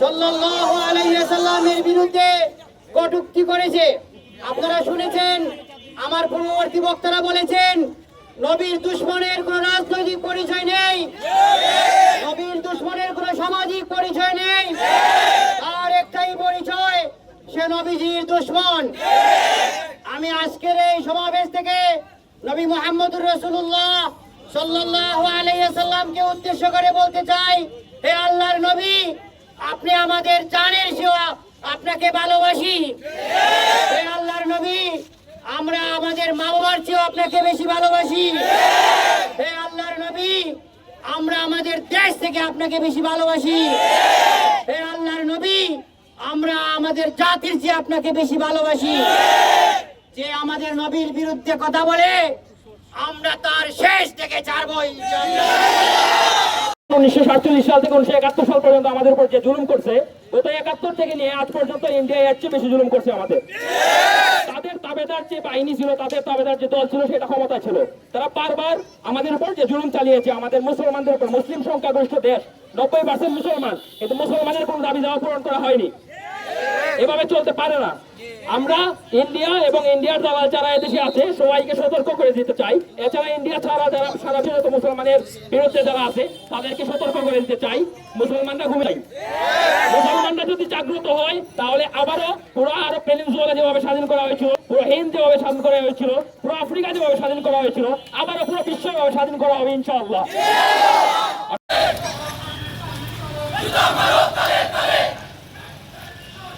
সাল্লাল্লাহু আলাইহি সাল্লামের বিরুদ্ধে কটুক্তি করেছে। আপনারা শুনেছেন, আমার পূর্ববর্তী বক্তারা বলেছেন, নবীর দুশ্মনের কোনো রাজনৈতিক পরিচয় নেই। নবীর দুশ্মনের কোনো সামাজিক পরিচয় নেই। আর একটাই পরিচয়, সে নবীজির দুশ্মন। আমি আজকের এই সমাবেশ থেকে নবী মোহাম্মদুর রসুল্লাহ সাল্লাল্লাহু আলাইসাল্লামকে উদ্দেশ্য করে বলতে চাই হে আল্লাহর নবী, আপনি আমাদের জানের সেবা, আপনাকে ভালোবাসি। হে আল্লাহর নবী, আমরা আমাদের মা বাবার চেয়েও আপনাকে বেশি ভালোবাসি। হে আল্লাহর নবী, আমরা আমাদের দেশ থেকে আপনাকে বেশি ভালোবাসি। হে আল্লাহর নবী, আমরা আমাদের জাতির চেয়ে আপনাকে বেশি ভালোবাসি। যে আমাদের নবীর বিরুদ্ধে কথা বলে, আমরা তার শেষ থেকে ছাড়বই। একাত্তর বেশি জুলুম করছে আমাদের। তাদের যে ছিল, তাদের যে দল ছিল, সেটা ক্ষমতা ছিল। তারা বারবার আমাদের উপর যে জুলুম চালিয়েছে, আমাদের মুসলমানদের উপর মুসলিম সংখ্যাগরিষ্ঠ দেশ, নব্বই পার্সেন্ট মুসলমান। কিন্তু মুসলমানের কোনো দাবি দাওয়া পূরণ করা হয়নি। এভাবে চলতে পারে না। আমরা ইন্ডিয়া এবং ইন্ডিয়ার দালাল যারা এদেশে আছে, সবাইকে সতর্ক করে দিতে চাই। এছাড়া ইন্ডিয়া ছাড়া যারা সারা ভারত মুসলমানের বিরুদ্ধে যারা আছে, তাদেরকে সতর্ক করে দিতে চাই। মুসলমানরা ঘুমে যায়। মুসলমানরা যদি জাগ্রত হয়, তাহলে আবারও পুরো আরও পেনিনসুলা যেভাবে স্বাধীন করা হয়েছিল, পুরো হিন্দ যেভাবে স্বাধীন করা হয়েছিল, পুরো আফ্রিকা যেভাবে স্বাধীন করা হয়েছিল, আবারও পুরো বিশ্বভাবে স্বাধীন করা হবে, ইনশাআল্লাহ।